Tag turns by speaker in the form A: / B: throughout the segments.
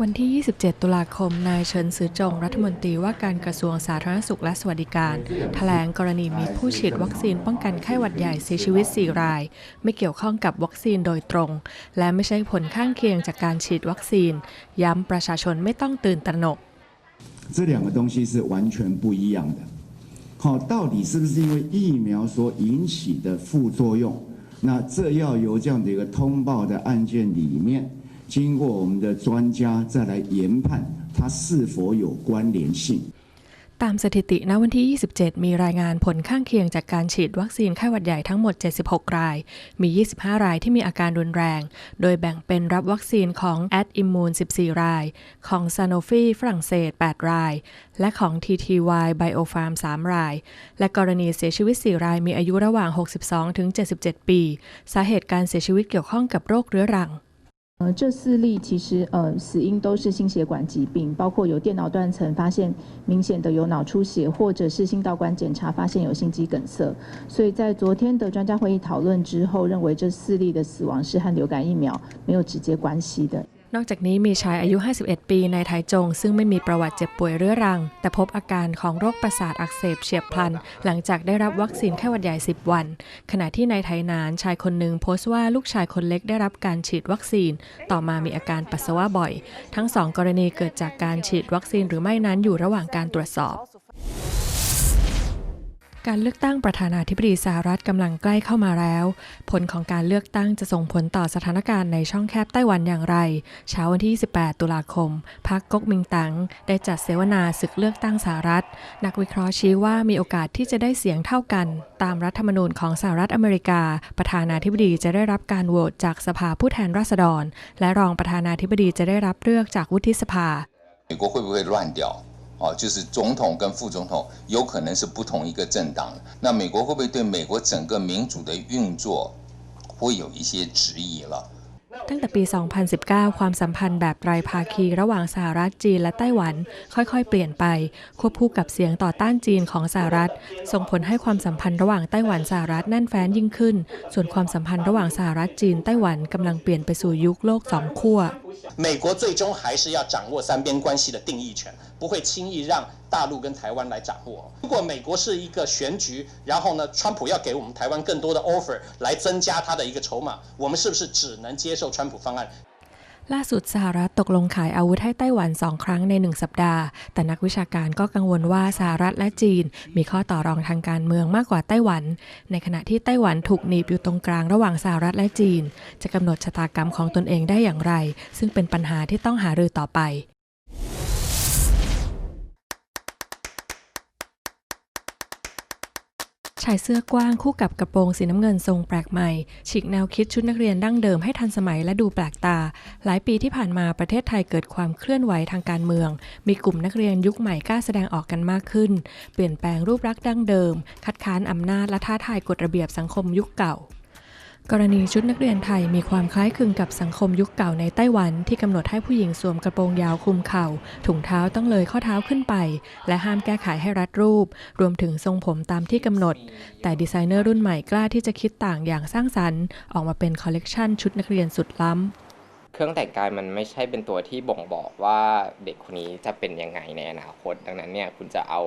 A: วันที่ 27 ตุลาคม นายเฉินซือจง รัฐมนตรีว่าการกระทรวงสาธารณสุขและสวัสดิการ แถลงกรณีมีผู้ฉีดวัคซีนป้องกันไข้หวัดใหญ่เสียชีวิต 4 ราย ไม่เกี่ยวข้องกับวัคซีนโดยตรง และไม่ใช่ผลข้างเคียงจากการฉีดวัคซีน ย้ำประชาชนไม่ต้องตื่นตระหนก
B: 这两个东西是完全不一样的。好，到底是不是因为疫苗所引起的副作用？那这要由这样的一个通报的案件里面， 经过我们的专家再来研判它是否有关联性。
A: ตามสถิติณวันที่ 27 มีรายงานผลข้างเคียงจากการฉีดวัคซีนไข้หวัดใหญ่ทั้งหมด 76 ราย มี 25 รายที่มีอาการรุนแรง โดยแบ่งเป็นรับวัคซีนของ Ad Immune 14 ราย ของ Sanofi ฝรั่งเศส 8 ราย และของ TTY Biofarm 3 ราย และกรณีเสียชีวิต 4 รายมีอายุระหว่าง 62 ถึง 77 ปี สาเหตุการเสียชีวิตเกี่ยวข้องกับโรคเรื้อรัง
C: 呃，这四例其实呃死因都是心血管疾病，包括有电脑断层发现明显的有脑出血，或者是心导管检查发现有心肌梗塞。所以在昨天的专家会议讨论之后，认为这四例的死亡是和流感疫苗没有直接关系的。
A: นอกจากนี้มีชายอายุ 51 ปีในไทจง ซึ่งไม่มีประวัติเจ็บป่วยเรื้อรัง แต่พบอาการของโรคประสาทอักเสบเฉียบพลัน หลังจากได้รับวัคซีนไข้หวัดใหญ่ 10 วัน ขณะที่ในไทยนานชายคนหนึ่งโพสต์ว่าลูกชายคนเล็กได้รับการฉีดวัคซีน ต่อมามีอาการปัสสาวะบ่อย ทั้งสองกรณีเกิดจากการฉีดวัคซีนหรือไม่นั้นอยู่ระหว่างการตรวจสอบ การเลือกตั้งประธานาธิบดีสหรัฐกำลังใกล้เข้ามาแล้ว ผลของการเลือกตั้งจะส่งผลต่อสถานการณ์ในช่องแคบไต้หวันอย่างไร เช้าวันที่ 28 ตุลาคม พรรคก๊กมิงตัง ได้จัดเสวนาศึกเลือกตั้งสหรัฐ นักวิเคราะห์ชี้ว่ามีโอกาสที่จะได้เสียงเท่ากัน ตามรัฐธรรมนูญของสหรัฐอเมริกา ประธานาธิบดีจะได้รับการโหวตจากสภาผู้แทนราษฎร และรองประธานาธิบดีจะได้รับเลือกจากวุฒิสภา
D: 美国会不会乱掉？ 哦，就是总统跟副总统有可能是不同一个政党，那美国会不会对美国整个民主的运作会有一些质疑了？
A: ตั้งแต่ปี 2019 ความสัมพันธ์แบบไตรภาคีระหว่างสหรัฐจีนและไต้หวัน ค่อยๆ เปลี่ยนไป ควบคู่กับเสียงต่อต้านจีนของสหรัฐ ส่งผลให้ความสัมพันธ์ระหว่างไต้หวันสหรัฐแน่นแฟ้นยิ่งขึ้น ส่วนความสัมพันธ์ระหว่างสหรัฐจีนไต้หวันกำลังเปลี่ยนไปสู่ยุคโลกสองขั้ว
E: 美国最终还是要掌握三边关系的定义权，不会轻易让大陆跟台湾来掌握。如果美国是一个选举，然后呢，川普要给我们台湾更多的 offer 来增加他的一个筹码，我们是不是只能接受川普方案？
A: ล่าสุดสหรัฐตกลงขายอาวุธให้ไต้หวันสองครั้งในหนึ่งสัปดาห์ แต่นักวิชาการก็กังวลว่าสหรัฐและจีน มีข้อต่อรองทางการเมืองมากกว่าไต้หวัน ในขณะที่ไต้หวันถูกหนีบอยู่ตรงกลางระหว่างสหรัฐและจีน จะกำหนดชะตากรรมของตนเองได้อย่างไร ซึ่งเป็นปัญหาที่ต้องหารือต่อไป ชายเสื้อกว้างคู่กับกระโปรงสีน้ำเงินทรงแปลกใหม่ ฉีกแนวคิดชุดนักเรียนดั้งเดิมให้ทันสมัยและดูแปลกตา หลายปีที่ผ่านมาประเทศไทยเกิดความเคลื่อนไหวทางการเมือง มีกลุ่มนักเรียนยุคใหม่กล้าแสดงออกกันมากขึ้น เปลี่ยนแปลงรูปลักษณ์ดั้งเดิม คัดค้านอำนาจและท้าทายกฎระเบียบสังคมยุคเก่า กรณีชุดนักเรียนไทยมีความคล้ายคลึงกับสังคมยุคเก่าในไต้หวันที่กำหนดให้ผู้หญิงสวมกระโปรงยาวคลุมเข่า ถุงเท้าต้องเลยข้อเท้าขึ้นไป และห้ามแก้ไขให้รัดรูป รวมถึงทรงผมตามที่กำหนด แต่ดีไซเนอร์รุ่นใหม่กล้าที่จะคิดต่างอย่างสร้างสรรค์ ออกมาเป็นคอลเลกชันชุดนักเรียนสุดล้ำ
F: เครื่องแต่งกายมันไม่ใช่เป็นตัวที่บ่งบอกว่าเด็กคนนี้จะเป็นยังไงในอนาคต ดังนั้นเนี่ยคุณจะเอา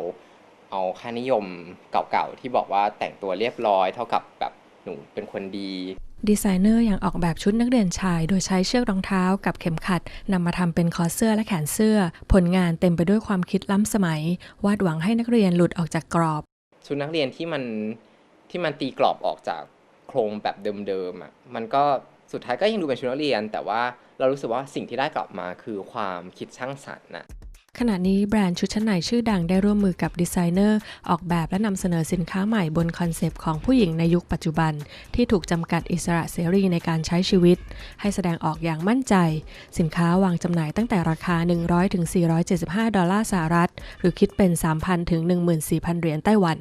F: เอาค่านิยมเก่าๆที่บอกว่าแต่งตัวเรียบร้อย เท่ากับแบบ หนูเป็นคนดี
A: ดีไซเนอร์ยังออกแบบชุดนักเรียนชาย โดยใช้เชือกรองเท้ากับเข็มขัดนำมาทำเป็นคอเสื้อและแขนเสื้อ ผลงานเต็มไปด้วยความคิดล้ำสมัย วาดหวังให้นักเรียนหลุดออกจากกรอบ
F: ชุดนักเรียนที่มันที่มันตีกรอบออกจากโครงแบบเดิมๆอะมันก็สุดท้ายก็ยังดูเป็นชุดนักเรียน แต่ว่าเรารู้สึกว่าสิ่งที่ได้กลับมาคือความคิดสร้างสรรค์น่ะ
A: ขณะนี้แบรนด์ชุดชั้นในชื่อดังได้ร่วมมือกับดีไซเนอร์ ออกแบบและนำเสนอสินค้าใหม่บนคอนเซปต์ของผู้หญิงในยุคปัจจุบัน ที่ถูกจำกัดอิสระเสรีในการใช้ชีวิต ให้แสดงออกอย่างมั่นใจ สินค้าวางจำหน่ายตั้งแต่ราคา 100-475 ดอลลาร์สหรัฐ หรือคิดเป็น 3,000-14,000 เหรียญไต้หวัน